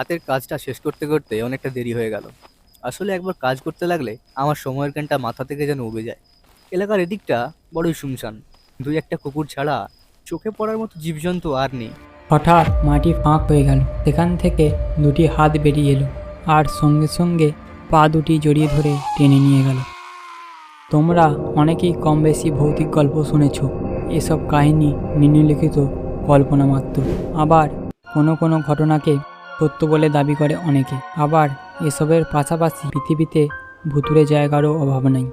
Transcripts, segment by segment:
হাতের কাজটা শেষ করতে করতে অনেকটা দেরি হয়ে গেল। আসলে একবার কাজ করতে লাগলে আমার সময়ের জ্ঞানটা মাথা থেকে যেন উবে যায়। এলাকার এদিকটা বড়ই শুনশান। দুই একটা কুকুর ছাড়া চোখে পড়ার মতো জীবজন্তু আর নেই। হঠাৎ মাটি ফাঁক হয়ে গেল। সেখান থেকে দুটি হাত বেরিয়ে এলো আর সঙ্গে সঙ্গে পা দুটি জড়িয়ে ধরে টেনে নিয়ে গেল। তোমরা অনেকেই কম বেশি ভৌতিক গল্প শুনেছ। এসব কাহিনী নিম্নলিখিত কল্পনা মাত্র। আবার কোনো কোনো ঘটনাকে সত্য বলে দাবি করে অনেকে। আবার এসবের পাশাপাশি পৃথিবীতে ভুতুরে জায়গারও অভাব নাই।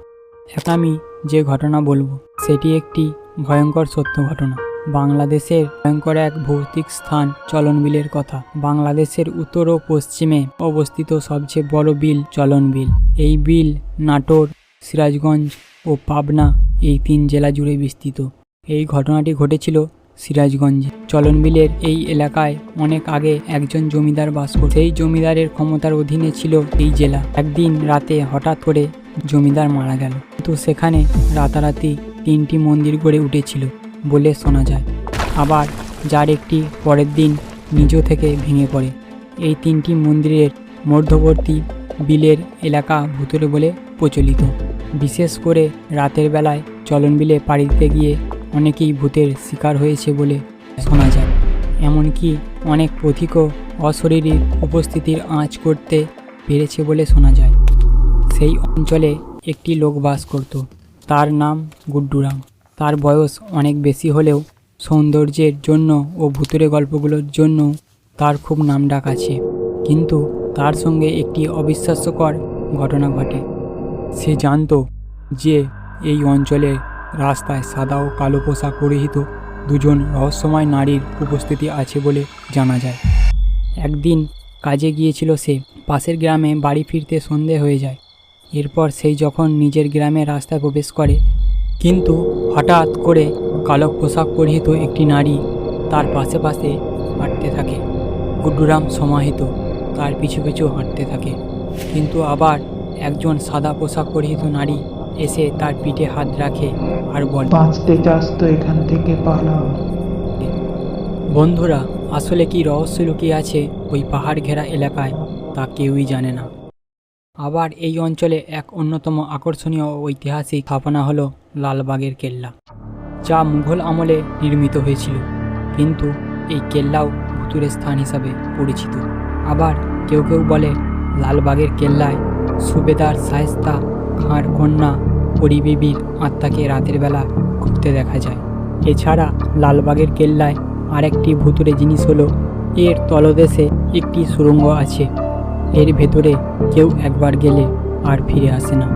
এখন আমি যে ঘটনা বলব, সেটি একটি ভয়ঙ্কর সত্য ঘটনা। বাংলাদেশের ভয়ঙ্কর এক ভৌতিক স্থান চলন বিলের কথা। বাংলাদেশের উত্তর ও পশ্চিমে অবস্থিত সবচেয়ে বড় বিল চলন বিল এই বিল নাটোর, সিরাজগঞ্জ ও পাবনা, এই তিন জেলা জুড়ে বিস্তৃত। এই ঘটনাটি ঘটেছিল সিরাজগঞ্জে। চলন বিলের এই এলাকায় অনেক আগে একজন জমিদার বাস করত। সেই জমিদারের ক্ষমতার অধীনে ছিল এই জেলা। একদিন রাতে হঠাৎ করে জমিদার মারা গেল। কিন্তু সেখানে রাতারাতি তিনটি মন্দির গড়ে উঠেছিল বলে শোনা যায়। আবার যার একটি পরের দিন নিজ থেকে ভেঙে পড়ে। এই তিনটি মন্দিরের মধ্যবর্তী বিলের এলাকা ভূতরে বলে প্রচলিত। বিশেষ করে রাতের বেলায় চলন বিলে পাড়ি দিতে গিয়ে অনেকেই ভূতের শিকার হয়েছে বলে শোনা যায়। এমনকি অনেক পথিকও অশরীরীর উপস্থিতির আঁচ করতে পেরেছে বলে শোনা যায়। সেই অঞ্চলে একটি লোক বাস করত। তার নাম গুড্ডুরাম। তার বয়স অনেক বেশি হলেও সৌন্দর্যের জন্য ও ভূতুরে গল্পগুলোর জন্য তার খুব নাম ডাক আছে। কিন্তু তার সঙ্গে একটি অবিশ্বাস্যকর ঘটনা ঘটে। সে জানতো যে এই অঞ্চলের রাস্তায় সাদা ও কালো পোশাক পরিহিত দুজন রহস্যময় নারীর উপস্থিতি আছে বলে জানা যায়। একদিন কাজে গিয়েছিল সে, পাশের গ্রামে বাড়ি ফিরতে সন্ধে হয়ে যায়। এরপর সেই যখন নিজের গ্রামে রাস্তায় প্রবেশ করে, কিন্তু হঠাৎ করে কালো পোশাক পরিহিত একটি নারী তার পাশে পাশে হাঁটতে থাকে। গুড্ডুরাম সমাহিত, তার পিছু পিছু হাঁটতে থাকে। কিন্তু আবার একজন সাদা পোশাক পরিহিত নারী এসে তার পিঠে হাত রাখে আর বলে বাঁচতে চাস তো এখান থেকে পালা। বন্ধুরা আসলে কি রহস্য লুকিয়ে আছে ওই পাহাড় ঘেরা এলাকায় তা কেউই জানে না। আবার এই অঞ্চলে এক অন্যতম আকর্ষণীয় ও ঐতিহাসিক স্থাপনা হলো লালবাগের কেল্লা যা মুঘল আমলে নির্মিত হয়েছিল। কিন্তু এই কেল্লাও ভুতুরের স্থান হিসাবে পরিচিত। আবার কেউ কেউ বলে লালবাগের কেল্লায় সুবেদার শায়েস্তা খাঁর কন্যা পরিবিবির আত্মাকে রাতের বেলা ঘুরতে দেখা যায়। এছাড়া লালবাগের কেল্লায় আরেকটি ভুতুরে জিনিস হলো, এর তলদেশে একটি সুড়ঙ্গ আছে। এর ভেতরে কেউ একবার গেলে আর ফিরে আসে না।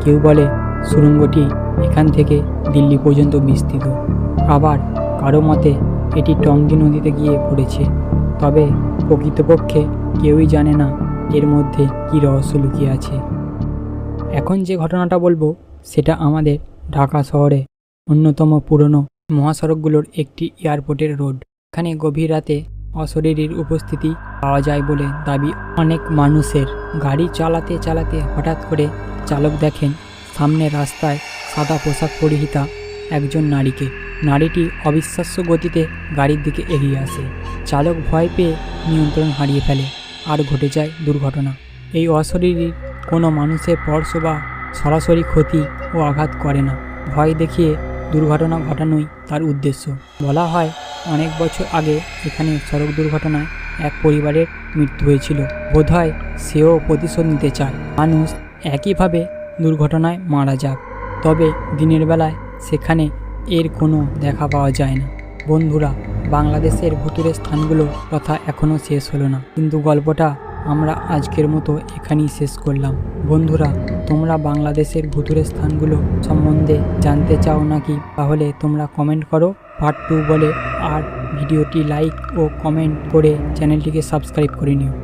কেউ বলে, সুরঙ্গটি এখান থেকে দিল্লি পর্যন্ত বিস্তৃত। আবার কারও মতে, এটি টঙ্গী নদীতে গিয়ে পড়েছে। তবে প্রকৃতপক্ষে কেউই জানে না এর মধ্যে কী রহস্য লুকিয়ে আছে? এখন যে ঘটনাটা বলব, সেটা আমাদের ঢাকা শহরে অন্যতম পুরনো মহাসড়কগুলোর একটি এয়ারপোর্টের রোড। এখানে গভীর রাতে অশরীরীর উপস্থিতি পাওয়া যায় বলে দাবি অনেক মানুষের। গাড়ি চালাতে চালাতে হঠাৎ করে চালক দেখেন সামনে রাস্তায় সাদা পোশাক পরিহিতা একজন নারীকে। নারীটি অবিশ্বাস্য গতিতে গাড়ির দিকে এগিয়ে আসে। চালক ভয় পেয়ে নিয়ন্ত্রণ হারিয়ে ফেলে। আর ঘটে যায় দুর্ঘটনা। এই অশরীরী কোনো মানুষের স্পর্শ বা সরাসরি ক্ষতি ও আঘাত করে না। ভয় দেখিয়ে দুর্ঘটনা ঘটানোই তার উদ্দেশ্য। বলা হয়, অনেক বছর আগে এখানে সড়ক দুর্ঘটনায় এক পরিবারের মৃত্যু হয়েছিল। বোধহয় সেও প্রতিশোধ নিতে চায়। মানুষ একইভাবে দুর্ঘটনায় মারা যাক। তবে দিনের বেলায় সেখানে এর কোনো দেখা পাওয়া যায় না। বন্ধুরা বাংলাদেশের ভুতুরের স্থানগুলো কথা এখনও শেষ হলো না। কিন্তু গল্পটা আমরা আজকের মতো এখানেই শেষ করলাম। বন্ধুরা, তোমরা বাংলাদেশের ভুতুরের স্থানগুলো সম্বন্ধে জানতে চাও নাকি, তাহলে তোমরা কমেন্ট করো। পার্ট টু বলে, আর ভিডিওটি লাইক ও কমেন্ট করে চ্যানেলটিকে সাবস্ক্রাইব করে নিও।